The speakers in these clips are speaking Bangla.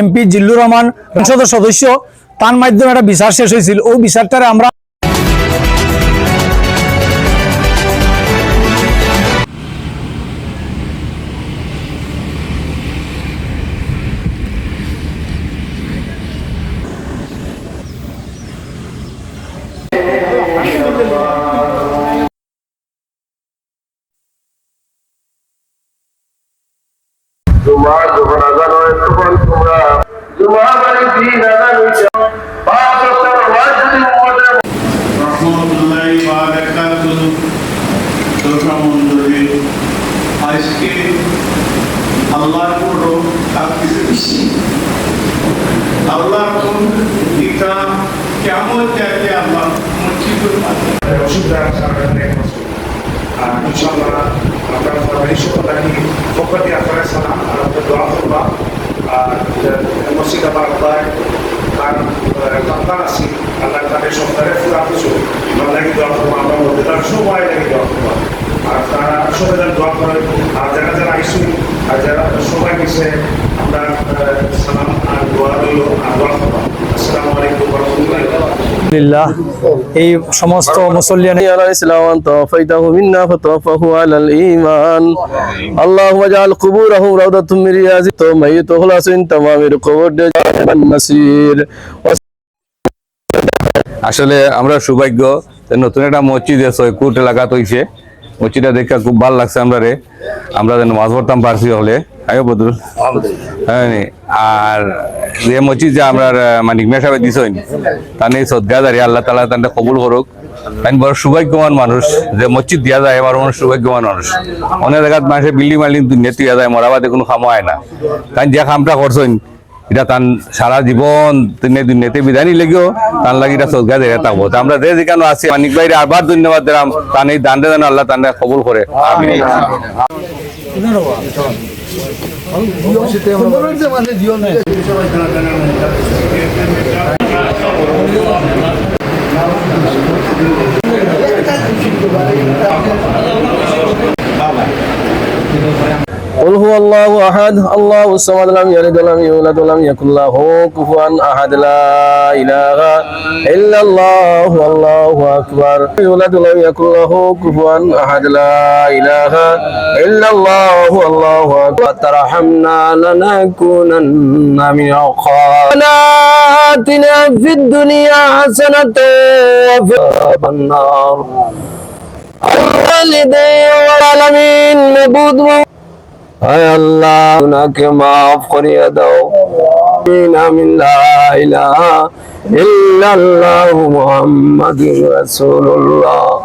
এমপি জিল্লুর রহমান সংসদের সদস্য, তার মাধ্যমে একটা বিচার শেষ হয়েছিল। ওই বিচারটারে আমরা জুমা যখন আজান হয় তখন তোমরা জুমা মানে দিন আজান হয়েছে পাঁচ বছর হয় যদি উম্মতের রহমতুল্লাহ বারাকাতুহ দোষা মন্ডলী আজকে আল্লাহর বেশি আল্লাহ কোন এটা কেমন চাইতে আল্লাহ মসজিদ অসুবিধা আর ইনশাআল্লাহ আপনারা সবাই সকলকে পক্ষে আপনারা সালাম আর আপনাদের দোয়া করবা আর মসজিদ আবার আল্লাহ তার সন্তান আছি আল্লাহ তাদের সন্তানের পুরা কিছু আমার লাগি দোয়া করব আমরা মধ্যে তার সবাই লাগি দোয়া করব আর তারা সবাই দোয়া করেন আর যারা যারা আইসু আর যারা সবাই আমরা সালাম আর দোয়া রইল আর দোয়া আসসালামু আলাইকুম এই সমস্ত তো আসলে আমরা সৌভাগ্য নতুন একটা মসজিদ আছে কুট এলাকা তৈছে। মসজিদটা দেখে খুব ভালো লাগছে আমরা রে। আমরা যেন মাছ পড়তাম পারছি হলে। আয়ো বদুল হ্যাঁ আর যে মসজিদ যে আমরা মানিক মেয়া সাহেব দিছইন তানে সদগা দাঁড়িয়ে আল্লাহ তালা তান্ডে কবুল করুক। তাই বড় সৌভাগ্যবান মানুষ। যে মসজিদ দিয়া যায় আমার মনে সৌভাগ্যবান মানুষ। অনেক জায়গাত মানুষের বিল্ডিং মাল্ডিং দুনিয়া দিয়া যায় মরাবাদে কোনো খামো হয় না। তাই যে খামটা করছেন এটা তান সারা জীবন তিনি দুনিয়াতে বিদায় নিলে গিয়েও তার লাগি এটা সদগা দিয়ে থাকব। তা আমরা যে যেখানে আছি, মানিক ভাইরে আবার ধন্যবাদ দিলাম। তান এই দান্ডে যেন আল্লাহ তান্ডে কবুল করে। قل هو الله أحد. الله الصمد لم يلد ولم يولد ولم يكن له كفوا أحد. لا إله إلا الله. والله أكبر. يولد ولم يكن له كفوا أحد. لا إله إلا الله. والله أكبر. ترحمنا لنكونن من الخاسرين آتنا في الدنيا حسنة وفي النار. الوالدين والعالمين مبود হায় আল্লাহ গুনাহকে মাফ করিয়া দাও আমিন লা ইলাহা ইল্লাল্লাহ মুহাম্মাদুর রাসূলুল্লাহ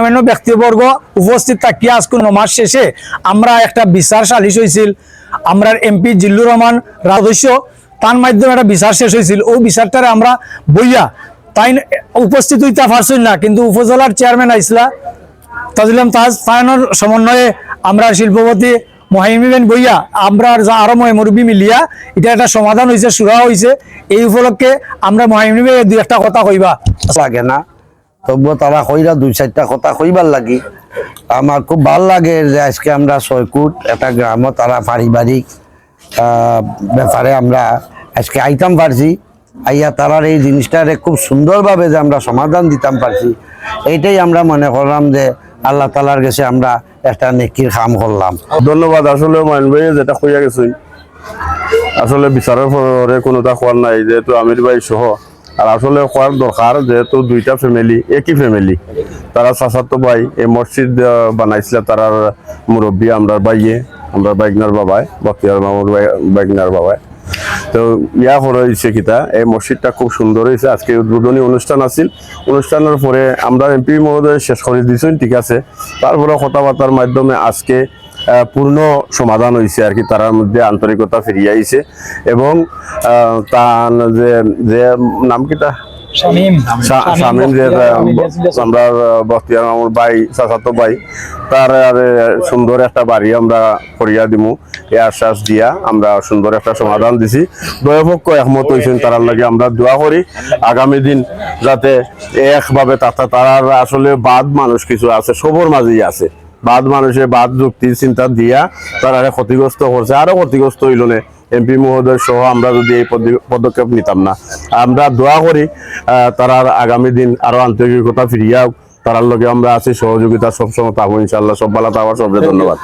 অন্যান্য ব্যক্তিবর্গ উপস্থিত থাকিয়া আজকে নমাজ শেষে আমরা একটা বিচার সালিশ হয়েছিল আমরা এমপি জিল্লুর রহমান সদস্য তার মাধ্যমে একটা বিচার শেষ হয়েছিল ওই বিচারটারে আমরা বইয়া, তাই উপস্থিত হইতে পারছই না, কিন্তু উপজেলার চেয়ারম্যান আইসলা, তাজুলাম তাজ ফায়নের সমন্বয়ে আমরা শিল্পপতি মহিমিবেন বইয়া, আমরা যা আরও মুরব্বী মিলিয়া, এটা একটা সমাধান হয়েছে সুরা হয়েছে এই উপলক্ষে আমরা মহিমিবে দুই একটা কথা কইবা। লাগে না। তবুও তারা কইরা দুই চারটা কথা কইবার লাগি। আমার খুব ভালো লাগে যে আজকে আমরা ছয়কুট একটা গ্রামত তারা পারিবারিক ব্যাপারে আমরা আজকে আইতাম পারছি। আইয়া তারার এই জিনিসটারে খুব সুন্দরভাবে যে আমরা সমাধান দিতাম পারছি। এইটাই আমরা মনে করলাম যে আল্লাহ তালার কাছে আমরা একটা নেকির কাম করলাম। ধন্যবাদ, আসলে ভাই, যেটা কইয়া গেছই আসলে বিচারের পরে কোনো তা খোয়ার নাই, যেহেতু আমির ভাই সহ। আর আসলে হওয়ার দরকার যেহেতু দুইটা ফ্যামিলি একই ফ্যামিলি তারা চাচাতো ভাই এই মসজিদ বানাইছিল তারার মুরব্বী আমরা বাইয়ে আমরা বাইকনার বাবায় বক্তিয়ার মামুর বাই- বাইকনার বাবায় তো ইয়া হয়েছে কিতা, এই মসজিদটা খুব সুন্দর হয়েছে আজকে উদ্বোধনী অনুষ্ঠান আছিল। অনুষ্ঠানের পরে আমরা এমপি মহোদয় শেষ করে দিয়েছেন ঠিক আছে। তারপরে কথাবার্তার মাধ্যমে আজকে পূর্ণ সমাধান হয়েছে আর কি তার মধ্যে আন্তরিকতা ফিরিয়ে আইছে। এবং তার যে যে নাম কিটা শামীম। যে আমরা ভাই চাচাতো ভাই তার সুন্দর একটা বাড়ি আমরা করিয়া দিমু। আশ্বাস দিয়া আমরা সুন্দর একটা সমাধান দিছি। দয়পক্ষ একমত হয়েছেন তারার লাগে আমরা দোয়া করি আগামী দিন যাতে একভাবে তারার আসলে বাদ মানুষ কিছু আছে সবর মাঝেই আছে। বাদ মানুষে বাদ যুক্তি চিন্তা দিয়া তারা ক্ষতিগ্রস্ত করছে। আরও ক্ষতিগ্রস্ত হইল না। এমপি মহোদয় সহ আমরা যদি এই পদ- পদক্ষেপ নিতাম না। আমরা দোয়া করি তারার আগামী দিন আরও আন্তরিকতা ফিরিয়া। তারার লগে আমরা আছি সহযোগিতা সবসময় পাবো ইনশাল্লাহ সব ভালো থাকার সবরে ধন্যবাদ।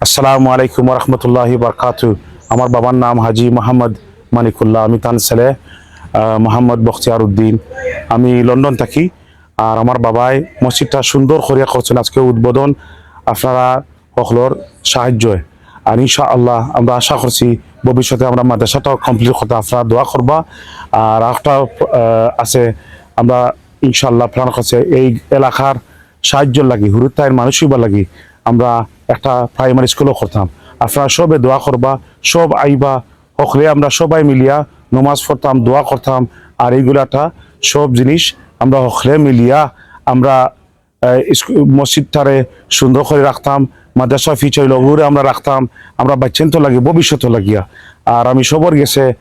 আসসালামু আলাইকুম রহমতুল্লাহি বরকাতু আমার বাবার নাম হাজি মোহাম্মদ মানিকুল্লাহ আমি তান ছেলে আহ, মোহাম্মদ বখতিয়ার উদ্দিন। আমি লন্ডন থাকি। আর আমার বাবাই মসজিদটা সুন্দর করিয়া করছেন আজকে উদ্বোধন আপনারা সকলের সাহায্যে আর ইনশা আল্লাহ আমরা আশা করছি ভবিষ্যতে আমরা মাদ্রাসাটাও কমপ্লিট করতে আপনারা দোয়া করবা। আর একটা আছে, আমরা ইনশাআল্লাহ প্ল্যান করছে এই এলাকার সাহায্য লাগি হুরুতায়ের মানুষই বা লাগি আমরা একটা প্রাইমারি স্কুলও করতাম। আপনারা সবে দোয়া করবা, সব আইবা হকলে আমরা সবাই মিলিয়া নমাজ পড়তাম, দোয়া করতাম, আর এইগুলাটা সব জিনিস আমরা হকলে মিলিয়া, আমরা মসজিদটারে সুন্দর করে রাখতাম, মাদ্রাসা ফিচার লগরে আমরা রাখতাম, আমরা বাচ্চেন তো লাগে, ভবিষ্যৎ লাগিয়া। আর আমি সবর গেছে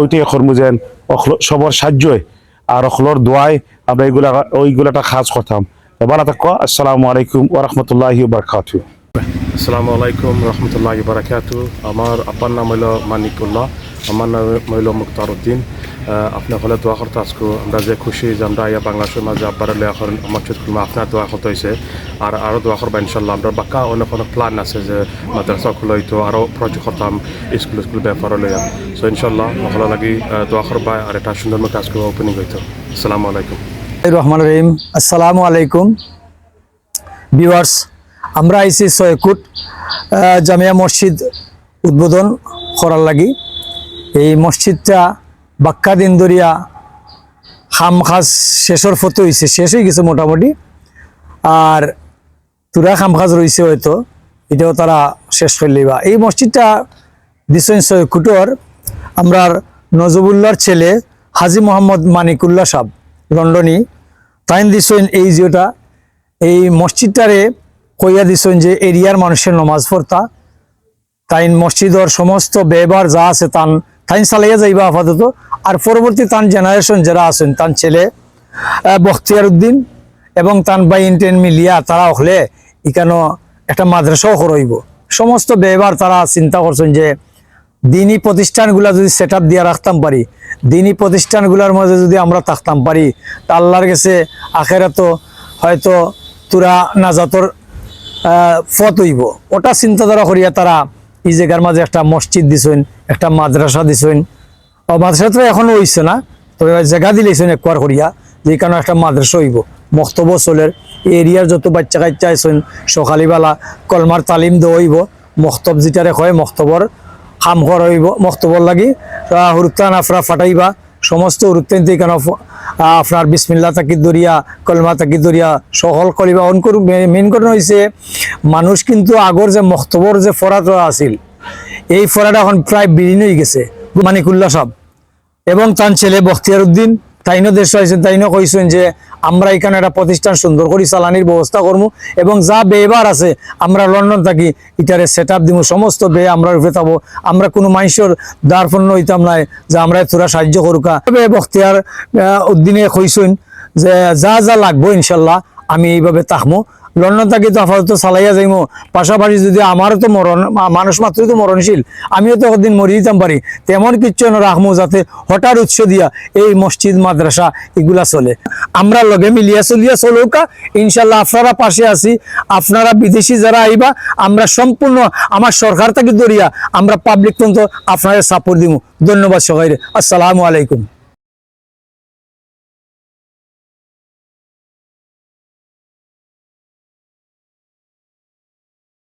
ওইটাই অখল- সবর সাহায্যই। আর অখলর দোয়ায় আমরা এইগুলা, ওইগুলাটা খাজ করতাম। ভালো থাকো আসসালামু আলাইকুম ওরহমতুল্লাহি বারকাতু আসসালামু আলাইকুম রহমতুল্লাহ বারাকাতু আমার আপার নাম হইল মানিকুল্লাহ, আমার নাম হইল মুক্তার উদ্দিন আপনি হলে দোয়া করতে আজকে আমরা যে খুশি যে আমরা ইয়া বাংলাদেশের মাঝে আব্বার এখন মসজিদ খুলমা আপনার দোয়া করতে হয়েছে আর আরও দোয়া করবা ইনশাল্লাহ আমরা বাক্কা অনেক অনেক প্ল্যান আছে যে মাদ্রাসা খুলে হইতো আরও প্রজেক্ট করতাম স্কুল স্কুল ব্যাপার লইয়া। সো ইনশাল্লাহ হলে লাগি দোয়া করবা আর এটা সুন্দর মতো আজকে ওপেনিং হইতো। আসসালামু আলাইকুম। রহমান রহিম আসসালামু আলাইকুম। ভিউয়ার্স আমরা আইসি আহ, জামিয়া মসজিদ উদ্বোধন করার লাগি। এই মসজিদটা বাক্কা দিন ধরিয়া খাম খাস শেষর ফটো হয়েছে শেষ হয়ে গেছে মোটামুটি। আর তুরা খাম খাজ রয়েছে হয়তো এটাও তারা শেষ করলেই বা এই মসজিদটা দিছেন ছয়কুটর আমরার নজবুল্লার ছেলে হাজি মোহাম্মদ মানিকুল্লাহ সাহ লন্ডনী। তাইন দিছেন এই যেটা এই মসজিদটারে কইয়া দিছেন যে এরিয়ার মানুষের নমাজ পড়তা। তাইন মসজিদর সমস্ত ব্যবহার যা আছে তান তাইন চালাইয়া যাইবা আপাতত। আর পরবর্তী তান জেনারেশন যারা আছেন, তান ছেলে বখতিয়ার উদ্দিন এবং তান বাই ইন্টেন মিলিয়া, তারা হলে ইকানো একটা মাদ্রাসাও করইব। সমস্ত ব্যবহার তারা চিন্তা করছেন যে, দিনী প্রতিষ্ঠানগুলা যদি সেট আপ দিয়ে রাখতাম পারি, দিনী প্রতিষ্ঠানগুলোর মধ্যে যদি আমরা থাকতাম পারি, তা আল্লাহর কাছে আখেরাতো হয়তো তুরা নাজাতর ফত হইব। ওটা চিন্তাধারা করিয়া তারা এই জায়গার মাঝে একটা মসজিদ দিছেন, একটা মাদ্রাসা দিছেন। ও মাদ্রাসা তো এখনও হইছে না, তবে জায়গা দিলেছেন একবার করিয়া, যে কারণে একটা মাদ্রাসা হইব। মক্তব্য চলের এরিয়ার যত বাচ্চা কাচ্চা আইসেন সকালবেলা কলমার তালিম দেওয়া হইব, মক্তব যেটারে কয় মক্তবর খাম করা হইব, মক্তবর লাগি হুরতান আফরা ফাটাইবা সমস্ত হুরুত্তান কেন আপনার বিসমিল্লা তাকি দরিয়া, কলমা তাকি দরিয়া সহল করিবা অন করু মেইন ঘটনা হয়েছে মানুষ কিন্তু আগর যে মক্তবর যে ফরাটা আছিল, এই ফরাটা এখন প্রায় বিলীন হয়ে গেছে মানিকুল্লা সাহ এবং তার ছেলে বখতিয়ার উদ্দিন, তাইনও দেশ হয়েছেন তাইনও কইছেন যে আমরা এখানে একটা প্রতিষ্ঠান সুন্দর করে চালানির ব্যবস্থা করব এবং যা ব্যয়বার আছে, আমরা লন্ডন থাকি ইটারে সেট আপ দিব সমস্ত ব্যয় আমরা রূপে থাকব আমরা কোনো মানুষের দ্বারপণ্য হইতাম নাই যে আমরা তোরা সাহায্য করুকা তবে বখতিয়ার উদ্দিনে কইসইন যে যা যা লাগবো ইনশাল্লাহ, আমি এইভাবে তাকমো লন্ডন থাকি তো আপাতত চালাইয়া যাইমো। পাশাপাশি যদি আমারও তো মরণ মানুষ মাত্রই তো মরণশীল, আমিও তো একদিন মরি যেতাম পারি। তেমন কিচ্ছু রাখমো যাতে হঠাৎ উৎস দিয়া এই মসজিদ, মাদ্রাসা এগুলা চলে। আমরা লগে মিলিয়া চলিয়া চলৌকা ইনশাল্লাহ আপনারা পাশে আছি। আপনারা বিদেশি যারা আইবা, আমরা সম্পূর্ণ, আমার সরকার থেকে দরিয়া, আমরা পাবলিক তন্ত্র আপনারা সাপোর্ট দিব ধন্যবাদ সবাই আসসালামু আলাইকুম।